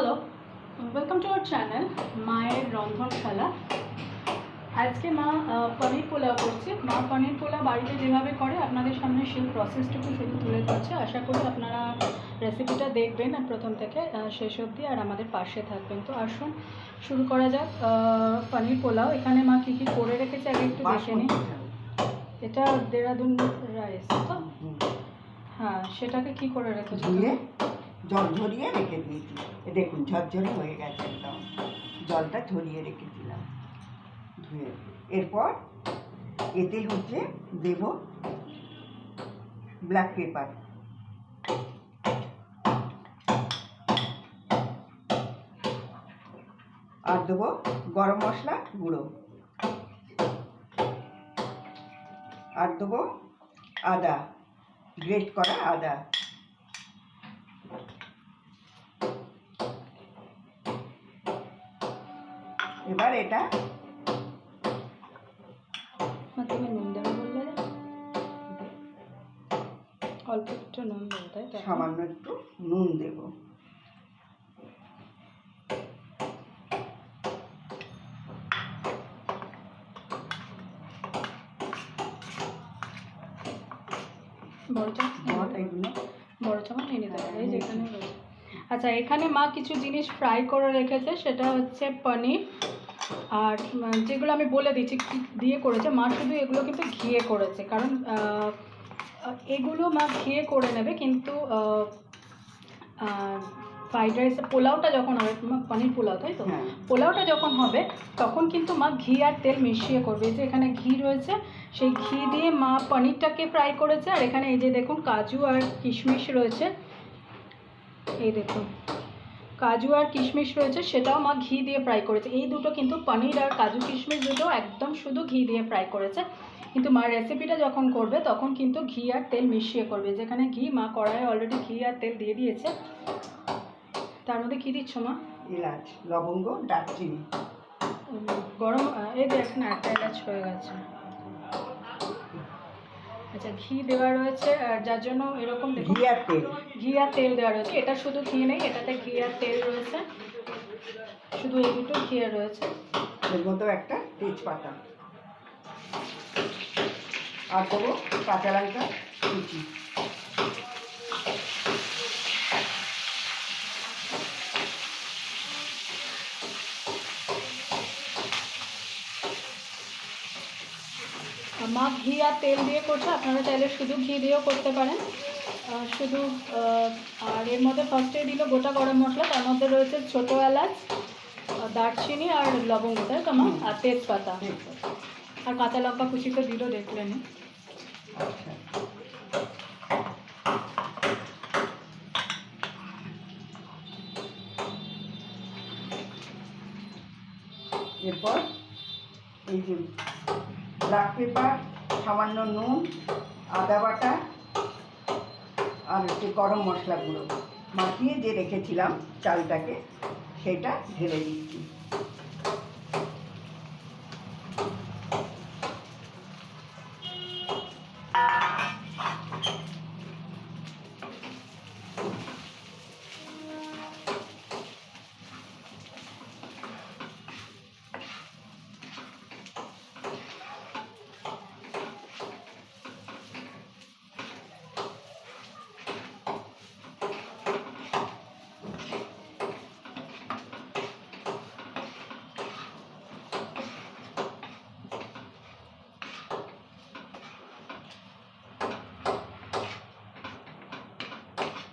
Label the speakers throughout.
Speaker 1: Hello welcome to our channel মায়ের রন্ধনশালা আজকে মা পনির পোলাও করছে। মা পনির পোলাও বাড়িতে যেভাবে করে আপনাদের সামনে সেই প্রসেসটুকু শুধু তুলে ধরছে। আশা করি আপনারা রেসিপিটা দেখবেন আর প্রথম থেকে শেষ অবধি আর আমাদের পাশে থাকবেন। তো আসুন শুরু করা যাক পনির পোলাও। এখানে মা কী কী করে রেখেছে আগে একটু দেখে নিই এটা দেরাদুন রাইস তো? হ্যাঁ সেটাকে কি করে রেখেছো?
Speaker 2: জল রেখে দিয়েছি। দেখুন, ঝরঝরে হয়ে গেছে একদম। জলটা ঝরিয়ে রেখেছিলাম ধুয়ে এরপর এতে হচ্ছে দেব ব্ল্যাক পেপার আর দেবো গরম মশলা গুঁড়ো। আর দেবো আদা গ্রেট করা আদা। এবার এটা
Speaker 1: তুমি নুন দেবে বললে? অল্প একটু নুন দেবে তাই
Speaker 2: সামান্য একটু নুন দেব।
Speaker 1: বড় চামচ
Speaker 2: এগুলো।
Speaker 1: বড় চামচ নিয়ে নিতে পারে যেখানে আচ্ছা এখানে মা কিছু জিনিস ফ্রাই করে রেখেছে সেটা হচ্ছে পনির। আর যেগুলো আমি বলে দিচ্ছি দিয়ে করেছে মা শুধু এগুলো কিন্তু ঘিয়ে করেছে। কারণ এগুলো মা ঘিয়ে করে নেবে কিন্তু ফ্রাইড রাইস পোলাওটা যখন হবে মা পনির পোলাও তাই তো?
Speaker 2: হ্যাঁ।
Speaker 1: পোলাওটা যখন হবে তখন কিন্তু মা ঘি আর তেল মিশিয়ে করবে। এই যে এখানে ঘি রয়েছে সেই ঘি দিয়ে মা পনিরটাকে ফ্রাই করেছে। আর এখানে এই যে দেখুন কাজু আর কিশমিশ রয়েছে। এই দেখুন। কাজু আর কিশমিশ রয়েছে সেটাও মা ঘি দিয়ে ফ্রাই করেছে। এই দুটো কিন্তু পনির আর কাজু কিশমিশ দুটো একদম শুধু ঘি দিয়ে ফ্রাই করেছে। কিন্তু মা রেসিপিটা যখন করবে তখন কিন্তু ঘি আর তেল মিশিয়ে করবে। যেখানে ঘি মা কড়াইয়ে অলরেডি ঘি আর তেল দিয়ে দিয়েছে। তার মধ্যে কী দিচ্ছ মা?
Speaker 2: এলাচ লবঙ্গ দারচিনি।
Speaker 1: গরম এই দেখ না একটা এলাচ হয়ে গেছে। আচ্ছা ঘি দেওয়া রয়েছে আর যার জন্য এরকম
Speaker 2: ঘি আর তেল।
Speaker 1: ঘি আর তেল দেওয়া রয়েছে। এটা শুধু ঘি নেই এটাতে ঘি আর তেল রয়েছে। শুধু এই দুটো ঘি আর রয়েছে।
Speaker 2: এর মধ্যেও একটা তেজপাতা। আর দেবো কাঁচা লঙ্কা কুচি।
Speaker 1: মা ঘি আর তেল দিয়ে করছে আপনারা চাইলে শুধু ঘি দিয়েও করতে পারেন। শুধু আর এর মধ্যে ফার্স্টে দিল গোটা গরম মশলা তার মধ্যে রয়েছে ছোটো এলাচ দারচিনি আর লবঙ্গ তাই তো মা? আর তেজপাতা। আর কাঁচা লঙ্কা কুচি তো দিল দেখলেন
Speaker 2: এরপর এই যে ব্ল্যাক পেপার সামান্য নুন, আদা বাটা আর হচ্ছে গরম মশলাগুলো মাখিয়ে যে রেখেছিলাম চালটাকে, সেটা ঢেলে দিচ্ছি।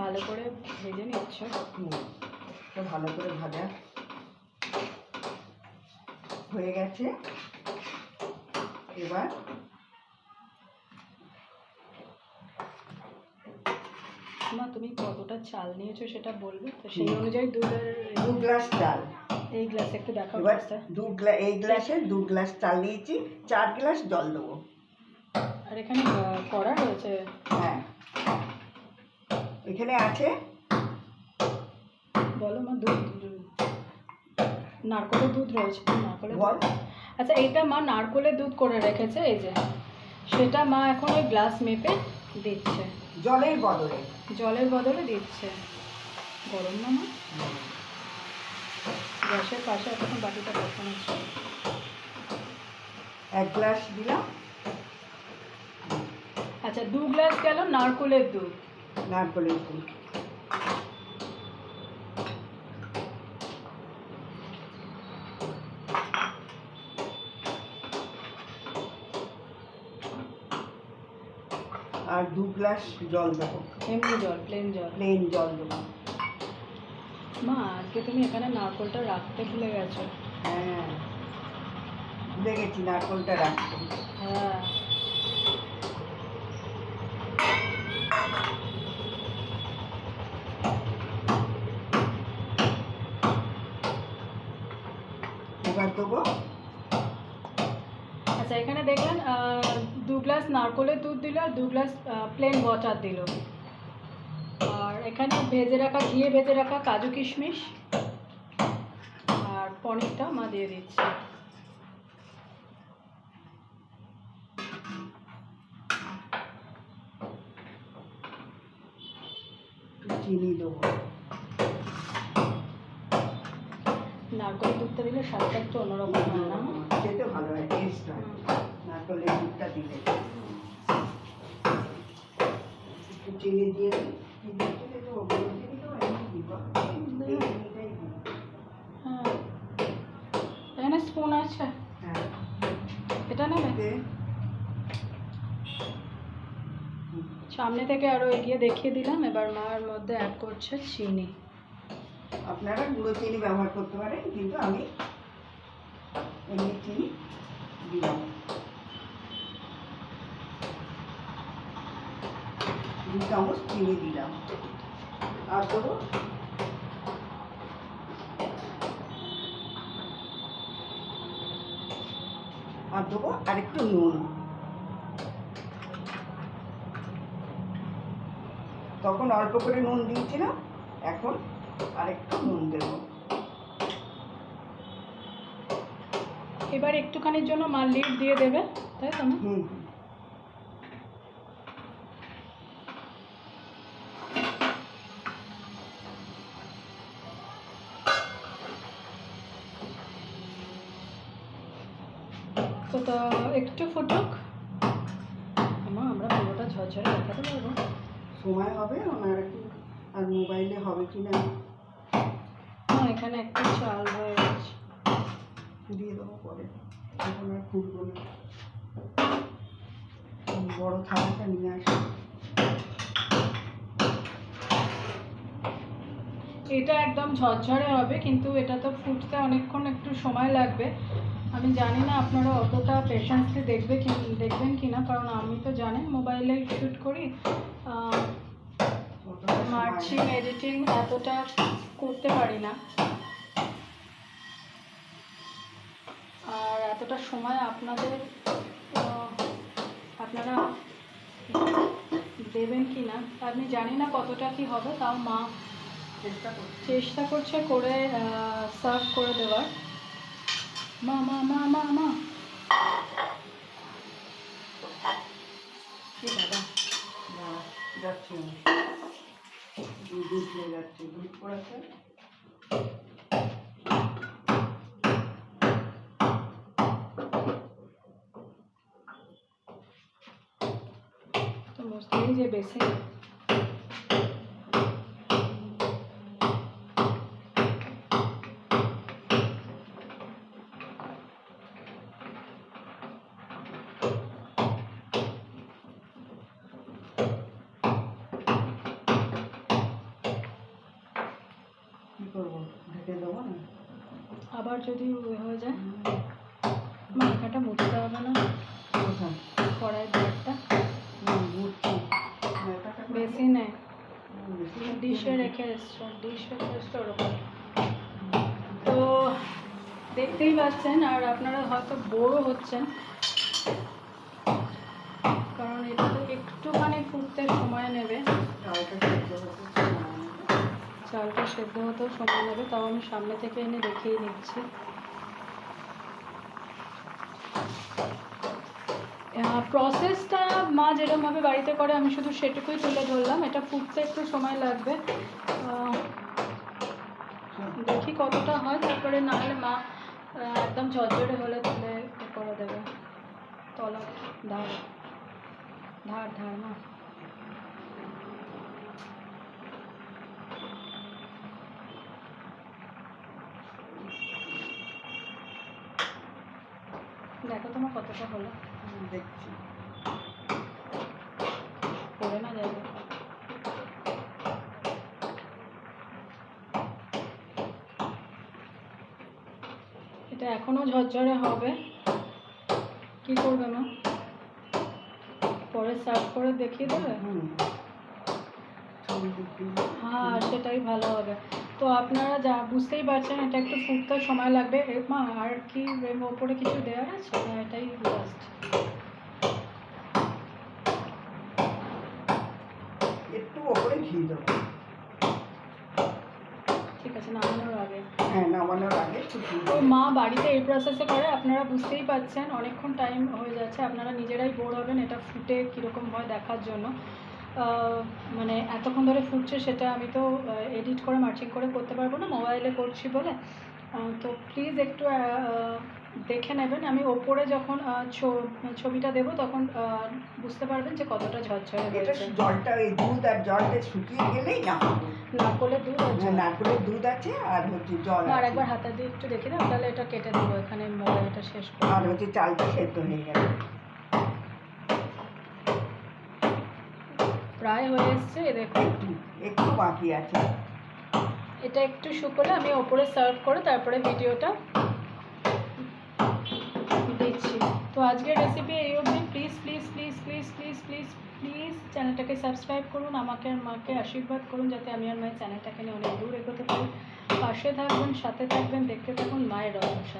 Speaker 1: ভালো করে ভেজে নিচ্ছ।
Speaker 2: ভালো করে ভাজা হয়ে গেছে। এবার
Speaker 1: মা তুমি কতটা চাল নিয়েছো সেটা বলবে? তো সেই অনুযায়ী দুধের
Speaker 2: দু গ্লাস চাল।
Speaker 1: এই গ্লাস একটু দেখাও
Speaker 2: এবার দু গ্লা এই গ্লাসে দু গ্লাস চাল নিয়েছি চার গ্লাস জল দেবো।
Speaker 1: আর এখানে কড়া রয়েছে?
Speaker 2: হ্যাঁ। এখানে আছে?
Speaker 1: বলো মা দুধ নারকলের দুধ রয়েছে নারকলের
Speaker 2: বল।
Speaker 1: আচ্ছা এটা মা নারকলের দুধ করে রেখেছে এই যে। সেটা মা এখন ওই গ্লাস মেপে দিচ্ছে।
Speaker 2: জলের বদলে।
Speaker 1: জলের বদলে দিচ্ছে। গরম না মা? গ্যাসের পাশে এখন বাটিটা বসানো
Speaker 2: এক গ্লাস দিলাম।
Speaker 1: আচ্ছা দু গ্লাস গেল নারকোলের দুধ।
Speaker 2: নারকলের আর দু গ্লাস জল দেবো।
Speaker 1: এমনি জল প্লেন জল?
Speaker 2: প্লেন জল দেবো।
Speaker 1: মা আজকে তুমি এখানে নারকোলটা রাখতে ভুলে গেছো।
Speaker 2: হ্যাঁ ভুলে গেছি নারকলটা রাখতে।
Speaker 1: হ্যাঁ
Speaker 2: এবার দেবো
Speaker 1: আচ্ছা এখানে দেখলেন দু গ্লাস নারকোলের দুধ দিল আর দু গ্লাস প্লেন ওয়াটার দিল। আর এখানে ভেজে রাখা ঘিয়ে ভেজে রাখা কাজু কিশমিশ আর পনিরটা মা দিয়ে দিচ্ছে।
Speaker 2: চিনি দেবো।
Speaker 1: নারকোলের দুধটা দিলে স্বাদটা একটু অন্যরকম হয় না?
Speaker 2: খেতে ভালো হয় টেস্ট হয়। নারকলের দুধটা দিলে। একটু চিনি দিয়ে।
Speaker 1: হ্যাঁ এখানে স্পুন আছে।
Speaker 2: হ্যাঁ।
Speaker 1: এটা নেবে। সামনে থেকে আরও এগিয়ে দেখিয়ে দিলাম এবার মার মধ্যে অ্যাড করছে চিনি।
Speaker 2: আপনারা গুঁড়ো চিনি ব্যবহার করতে পারেন, কিন্তু আমি এমনি চিনি দিলাম। দু চামচ চিনি দিলাম। আর দেবো আর দেবো আরেকটু নুন। তখন অল্প করে নুন দিয়েছিলাম, এখন আরেকটু নুন দেবো।
Speaker 1: এবার একটুখানির জন্য মার লিড দিয়ে দেবে তাই তো মা?
Speaker 2: হুম।
Speaker 1: তো একটু ফুটুক। আমা আমরা পুরোটা ঝরঝরে দেখাতে পারব।
Speaker 2: সময় হবে? ওনার আর মোবাইলে হবে কি না?
Speaker 1: এখানে একটু চাল হয়ে গেছে।
Speaker 2: দিয়ে দেবো পরে। এখন আর না। বড় থালাটা নিয়ে আসি।
Speaker 1: এটা একদম ঝরঝরে হবে কিন্তু এটা তো ফুটতে অনেকক্ষণ একটু সময় লাগবে। আমি জানি না আপনারা অতটা পেশেন্সলি দেখবে কি দেখবেন কি না কারণ আমি তো জানেন মোবাইলে শ্যুট করি। মার্চিং। এডিটিং এতটা করতে পারি না। আর এতটা সময় আপনাদের আপনারা দেবেন কি না? আমি জানি না কতটা কি হবে তাও মা
Speaker 2: চেষ্টা করছি।
Speaker 1: চেষ্টা করছে করে সার্ভ করে দেওয়ার। মা মা মা মা মা। বাবা?
Speaker 2: যাচ্ছি দুধ হয়ে যাচ্ছে দুধ পড়েছে।
Speaker 1: তো মুসলিম যে বেশি আবার যদি ওই হয়ে যায় মাথাটা মুছতে হবে না।
Speaker 2: মাথাটা করে
Speaker 1: বেশি নেই। ডিশে রেখে এসছো ডিশ রেখে এসছো ওরকম। তো দেখতেই পাচ্ছেন আর আপনারা হয়তো বোরও হচ্ছেন। কারণ এটা তো একটুখানি ফুটতে
Speaker 2: হতে সময় নেবে।
Speaker 1: চালটা সেদ্ধ হতেও সময় নেবে তাও আমি সামনে থেকে এনে দেখিয়ে নিচ্ছি প্রসেসটা মা যেরকমভাবে বাড়িতে করে, আমি শুধু সেটুকুই তুলে ধরলাম। এটা ফুটতে একটু সময় লাগবে। দেখি কতটা হয়, তারপরে না হলে মা একদম ঝরঝরে হলে তাহলে এ করে দেবে। তলা, ধার ধার ধার না দেখো তোমার কতটা হলো।
Speaker 2: দেখছি।
Speaker 1: পড়ে না যাবে। এটা এখনও ঝরঝরে হবে। কি করবে মা? পরে সার্ভ করে দেখিয়ে দেবে?
Speaker 2: হুম।
Speaker 1: হ্যাঁ সেটাই ভালো হবে। তো আপনারা যা বুঝতেই পারছেন এটা একটু ফুটতে সময় লাগবে। মা আর কি ওপরে কিছু দেওয়ার আছে? না এটাই জাস্ট
Speaker 2: একটু ওপরে ঘি দেবো।
Speaker 1: ঠিক আছে নামানোর আগে।
Speaker 2: হ্যাঁ নামানোর আগে
Speaker 1: তো মা বাড়িতে এই প্রসেসে করে আপনারা বুঝতেই পারছেন অনেকক্ষণ টাইম হয়ে যাচ্ছে। আপনারা নিজেরাই বোর হবেন এটা ফুটে কীরকম হয় দেখার জন্য। মানে এতক্ষণ ধরে ফুটছে সেটা আমি তো এডিট করে মার্চিং করে করতে পারব না মোবাইলে করছি বলে। তো প্লিজ একটু দেখে নেবেন। আমি ওপরে যখন ছবিটা দেবো তখন বুঝতে পারবেন যে কতটা ঝরঝরে
Speaker 2: এটা
Speaker 1: হয়েছে।
Speaker 2: জলটা এই দুধ আর জলটা শুকিয়ে গেলেই না
Speaker 1: নারকলের দুধ আর জল।
Speaker 2: নারকেলের দুধ আছে আর হচ্ছে জল
Speaker 1: আর একবার হাতা দিয়ে একটু দেখে দাও তাহলে এটা কেটে দেবো এখানে মোবাইলটা শেষ করে
Speaker 2: আর হচ্ছে চালটা সেদ্ধ হয়ে গেছে।
Speaker 1: প্রায় হয়ে এসছে এই দেখুন।
Speaker 2: একটু বাকি আছে।
Speaker 1: এটা একটু শুকোলে আমি ওপরে সার্ভ করে তারপরে ভিডিওটা দিচ্ছি। তো আজকের রেসিপি এই অবধি। Please please please please please please please চ্যানেলটাকে সাবস্ক্রাইব করুন আমাকে আর মাকে আশীর্বাদ করুন যাতে আমি আর মায়ের চ্যানেলটাকে নিয়ে অনেক দূর এগোতে পারি। পাশে থাকবেন সাথে থাকবেন দেখতে থাকুন মায়ের রহস্য